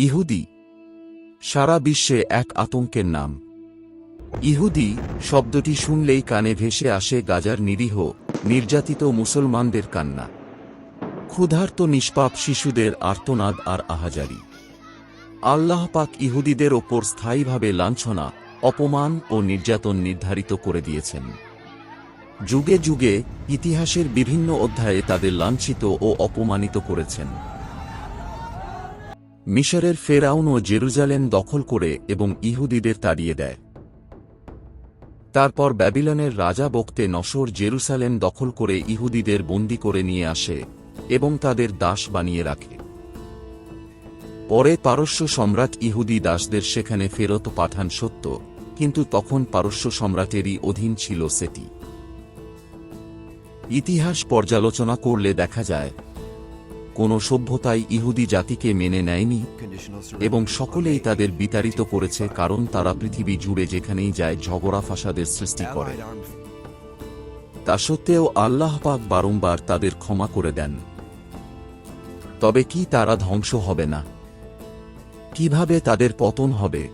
ইহুদি। সারা বিশ্বে এক আতঙ্কের নাম। ইহুদি শব্দটি শুনলেই কানে ভেসে আসে গাজার নিরীহ, নির্যাতিত মুসলমানদের কান্না। ক্ষুধার্ত নিষ্পাপ শিশুদের আর্তনাদ আর আহাজারি। আল্লাহ পাক ইহুদিদের ওপর স্থায়ীভাবে লাঞ্ছনা, অপমান ও নির্যাতন নির্ধারিত করে দিয়েছেন। যুগে যুগে ইতিহাসের বিভিন্ন অধ্যায়ে তাদের লাঞ্ছিত ও অপমানিত করেছেন। মিশরের ফেরাউন ও জেরুজালেম দখল করে এবং ইহুদিদের তাড়িয়ে দেয়। তারপর ব্যাবিলনের রাজা বক্তে নসর জেরুসালেম দখল করে ইহুদিদের বন্দি করে নিয়ে আসে এবং তাদের দাস বানিয়ে রাখে। পরে পারস্য সম্রাট ইহুদি দাসদের সেখানে ফেরত পাঠান সত্য, কিন্তু তখন পারস্য সম্রাটেরই অধীন ছিল সেটি। ইতিহাস পর্যালোচনা করলে দেখা যায় কোন সভ্যতাই ইহুদি জাতিকে মেনে নেয়নি এবং সকলেই তাদের বিতাড়িত করেছে কারণ তারা পৃথিবী জুড়ে যেখানেই যায় ঝগড়া ফাসাদের সৃষ্টি করে। তা সত্ত্বেও আল্লাহ পাক বারংবার তাদের ক্ষমা করে দেন। তবে কি তারা ধ্বংস হবে না? কীভাবে তাদের পতন হবে?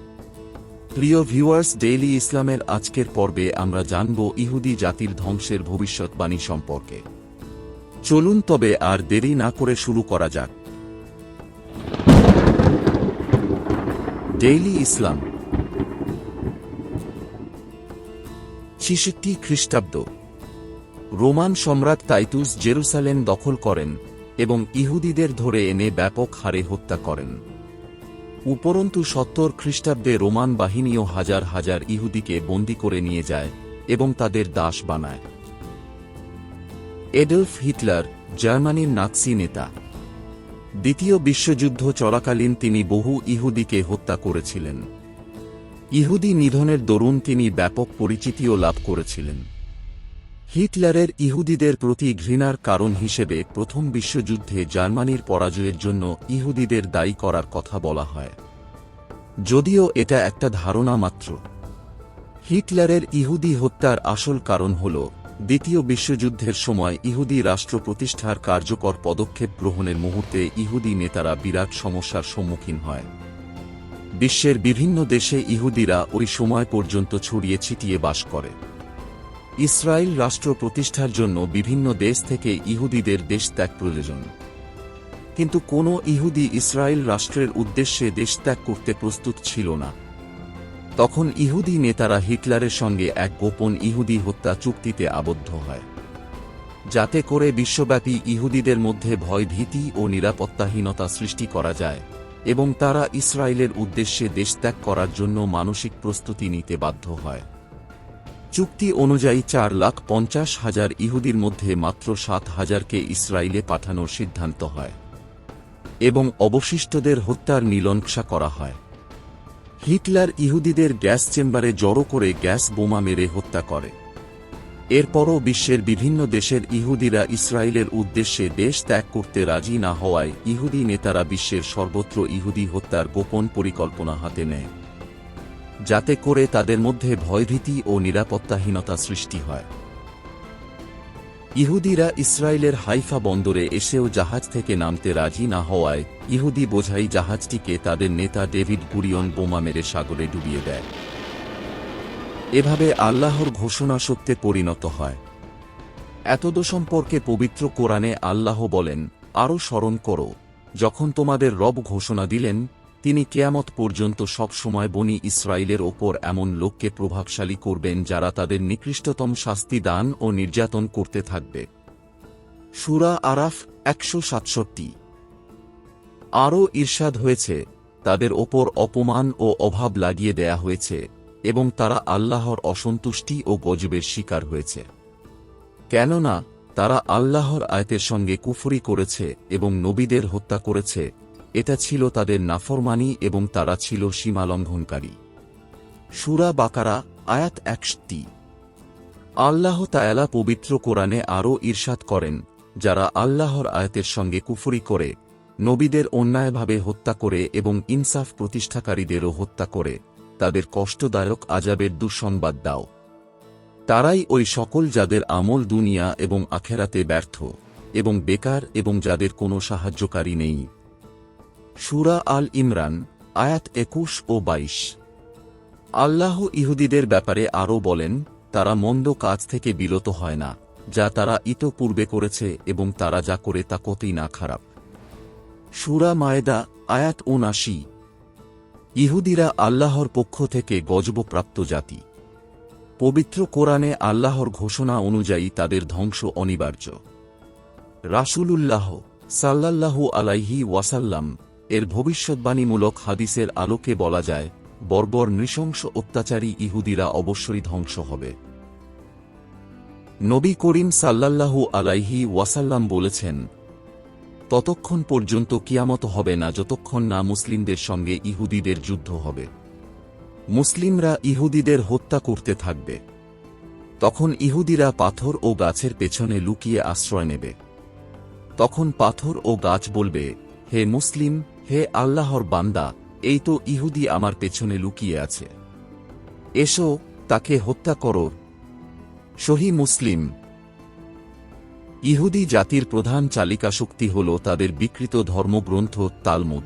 প্রিয় ভিউয়ার্স, ডেইলি ইসলামের আজকের পর্বে আমরা জানব ইহুদি জাতির ধ্বংসের ভবিষ্যৎবাণী সম্পর্কে। চলুন তবে আর দেরি না করে শুরু করা যাক। ডেইলি ইসলাম। ছিষট্টি খ্রিস্টাব্দ। রোমান সম্রাট টাইটুস জেরুসালেম দখল করেন এবং ইহুদিদের ধরে এনে ব্যাপক হারে হত্যা করেন। উপরন্তু সত্তর খ্রিস্টাব্দে রোমান বাহিনীও হাজার হাজার ইহুদিকে বন্দী করে নিয়ে যায় এবং তাদের দাস বানায়। এডলফ হিটলার, জার্মানির নাৎসি নেতা। দ্বিতীয় বিশ্বযুদ্ধ চলাকালীন তিনি বহু ইহুদিকে হত্যা করেছিলেন। ইহুদি নিধনের দরুন তিনি ব্যাপক পরিচিতিও লাভ করেছিলেন। হিটলারের ইহুদিদের প্রতি ঘৃণার কারণ হিসেবে প্রথম বিশ্বযুদ্ধে জার্মানির পরাজয়ের জন্য ইহুদিদের দায়ী করার কথা বলা হয়। যদিও এটা একটা ধারণা মাত্র। হিটলারের ইহুদি হত্যার আসল কারণ হল দ্বিতীয় বিশ্বযুদ্ধের সময় ইহুদি রাষ্ট্র প্রতিষ্ঠার কার্যকর পদক্ষেপ গ্রহণের মুহূর্তে ইহুদি নেতারা বিরাট সমস্যার সম্মুখীন হয়। বিশ্বের বিভিন্ন দেশে ইহুদিরা ওই সময় পর্যন্ত ছড়িয়ে ছিটিয়ে বাস করে। ইসরায়েল রাষ্ট্র প্রতিষ্ঠার জন্য বিভিন্ন দেশ থেকে ইহুদিদের দেশ ত্যাগ প্রয়োজন। কিন্তু কোনো ইহুদি ইসরায়েল রাষ্ট্রের উদ্দেশ্যে দেশ ত্যাগ করতে প্রস্তুত ছিল না। তখন ইহুদি নেতারা হিটলারের সঙ্গে এক গোপন ইহুদি হত্যা চুক্তিতে আবদ্ধ হয়, যাতে করে বিশ্বব্যাপী ইহুদিদের মধ্যে ভয় ভীতি ও নিরাপত্তাহীনতা সৃষ্টি করা যায় এবং তারা ইসরায়েলের উদ্দেশ্যে দেশত্যাগ করার জন্য মানসিক প্রস্তুতি নিতে বাধ্য হয়। চুক্তি অনুযায়ী চার লাখ পঞ্চাশ হাজার ইহুদির মধ্যে মাত্র সাত হাজারকে ইসরায়েলে পাঠানোর সিদ্ধান্ত হয় এবং অবশিষ্টদের হত্যার নীলনকশা করা হয়। হিটলার ইহুদিদের গ্যাস চেম্বারে জড়ো করে গ্যাস বোমা মেরে হত্যা করে। এরপরও বিশ্বের বিভিন্ন দেশের ইহুদিরা ইসরায়েলের উদ্দেশ্যে দেশ ত্যাগ করতে রাজি না হওয়ায় ইহুদি নেতারা বিশ্বের সর্বত্র ইহুদি হত্যার গোপন পরিকল্পনা হাতে নেয়। যাতে করে তাদের মধ্যে ভয়ভীতি ও নিরাপত্তাহীনতা সৃষ্টি হয়। ইহুদিরা ইসরায়েলের হাইফা বন্দরে এসেও জাহাজ থেকে নামতে রাজি না হওয়ায় ইহুদি বোঝাই জাহাজটিকে তাদের নেতা ডেভিড গুরিয়ন বোমা মেরে সাগরে ডুবিয়ে দেয়। এভাবে আল্লাহর ঘোষণা সত্যে পরিণত হয়। এতদ সম্পর্কে পবিত্র কোরআনে আল্লাহ বলেন আরও স্মরণ করো, যখন তোমাদের রব ঘোষণা দিলেন তিনি কেয়ামত পর্যন্ত সব সময় বনি ইসরায়েলের ওপর এমন লোককে প্রভাবশালী করবেন যারা তাদের নিকৃষ্টতম শাস্তি দান ও নির্যাতন করতে থাকবে। সুরা আরাফ একশো সাতষট্টি। আরও ঈর্ষাদ হয়েছে, তাদের ওপর অপমান ও অভাব লাগিয়ে দেয়া হয়েছে এবং তারা আল্লাহর অসন্তুষ্টি ও গজবের শিকার হয়েছে। কেননা, তারা আল্লাহর আয়তের সঙ্গে কুফরি করেছে এবং নবীদের হত্যা করেছে এটা ছিল তাদের নাফরমানি এবং তারা ছিল সীমালঙ্ঘনকারী। সুরা বাকারা, আয়াত একষট্টি আল্লাহ তায়ালা পবিত্র কোরআনে আরও ঈর্ষাদ করেন, যারা আল্লাহর আয়াতের সঙ্গে কুফরি করে, নবীদের অন্যায়ভাবে হত্যা করে এবং ইনসাফ প্রতিষ্ঠাকারীদেরও হত্যা করে, তাদের কষ্টদায়ক আজাবের দুঃসংবাদ দাও। তারাই ওই সকল যাদের আমল দুনিয়া এবং আখেরাতে ব্যর্থ এবং বেকার এবং যাদের কোনো সাহায্যকারী নেই। সুরা আল ইমরান, আয়াত একুশ ও বাইশ। আল্লাহ ইহুদিদের ব্যাপারে আরও বলেন, তারা মন্দ কাজ থেকে বিরত হয় না, যা তারা ইতপূর্বে করেছে এবং তারা যা করে তা কতই না খারাপ। সুরা মায়েদা, আয়াত উনাশি ইহুদিরা আল্লাহর পক্ষ থেকে গজবপ্রাপ্ত জাতি। পবিত্র কোরআনে আল্লাহর ঘোষণা অনুযায়ী তাদের ধ্বংস অনিবার্য। রাসূলুল্লাহ সাল্লাল্লাহু আলাইহি ওয়াসাল্লাম এর ভবিষ্যৎবাণীমূলক হাদিসের আলোকে বলা যায়, বর্বর নৃশংস অত্যাচারী ইহুদিরা অবশ্যই ধ্বংস হবে। নবী করিম সাল্লাল্লাহু আলাইহি ওয়াসাল্লাম বলেছেন, ততক্ষণ পর্যন্ত কিয়ামত হবে না যতক্ষণ না মুসলিমদের সঙ্গে ইহুদিদের যুদ্ধ হবে। মুসলিমরা ইহুদিদের হত্যা করতে থাকবে। তখন ইহুদিরা পাথর ও গাছের পেছনে লুকিয়ে আশ্রয় নেবে। তখন পাথর ও গাছ বলবে, হে মুসলিম হে আল্লাহর বান্দা, এই তো ইহুদি আমার পেছনে লুকিয়ে আছে। এসো, তাকে হত্যা করো। সহি মুসলিম। ইহুদি জাতির প্রধান চালিকা শক্তি হল তাদের বিকৃত ধর্মগ্রন্থ তালমুদ।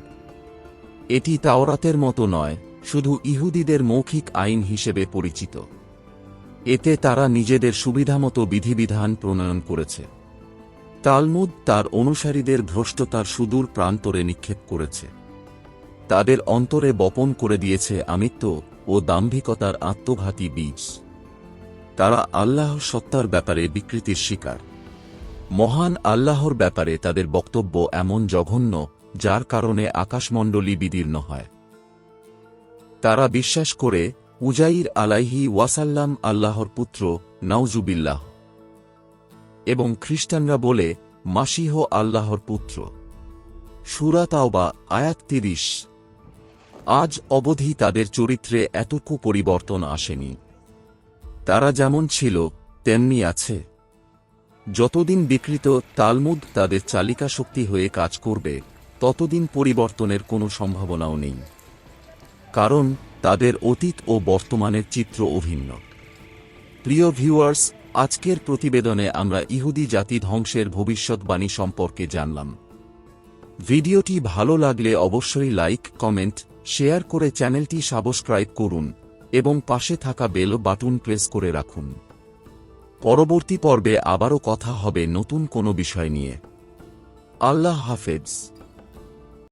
এটি তাওরাতের মতো নয়, শুধু ইহুদিদের মৌখিক আইন হিসেবে পরিচিত। এতে তারা নিজেদের সুবিধামতো বিধিবিধান প্রণয়ন করেছে। তালমুদ তার অনুসারীদের ভ্রষ্টতার সুদূর প্রান্তরে নিক্ষেপ করেছে। তাদের অন্তরে বপন করে দিয়েছে আমিত্ব ও দাম্ভিকতার আত্মঘাতী বীজ। তারা আল্লাহ সত্তার ব্যাপারে বিকৃতির শিকার। মহান আল্লাহর ব্যাপারে তাদের বক্তব্য এমন জঘন্য, যার কারণে আকাশমণ্ডলী বিদীর্ণ হয়। তারা বিশ্বাস করে, উজাইর আলাইহি ওয়াসাল্লাম আল্লাহর পুত্র নাউজুবিল্লাহ। এবং খ্রিস্টানরা বলে, মাসিহ আল্লাহর পুত্র। সুরা তাওবা, আয়াত তিরিশ। আজ অবধি তাদের চরিত্রে এতটুকু পরিবর্তন আসেনি। তারা যেমন ছিল, তেমনি আছে। যতদিন বিকৃত তালমুদ তাদের চালিকা শক্তি হয়ে কাজ করবে, ততদিন পরিবর্তনের কোনো সম্ভাবনাও নেই। কারণ, তাদের অতীত ও বর্তমানের চিত্র অভিন্ন। প্রিয় ভিউয়ার্স আজকের প্রতিবেদনে আমরা ইহুদি জাতি ধ্বংসের ভবিষ্যৎবাণী সম্পর্কে জানলাম। ভিডিওটি ভালো লাগলে অবশ্যই লাইক, কমেন্ট, শেয়ার করে চ্যানেলটি সাবস্ক্রাইব করুন এবং পাশে থাকা বেল বাটন প্রেস করে রাখুন। পরবর্তী পর্বে আবারও কথা হবে নতুন কোনো বিষয় নিয়ে। আল্লাহ হাফেজ।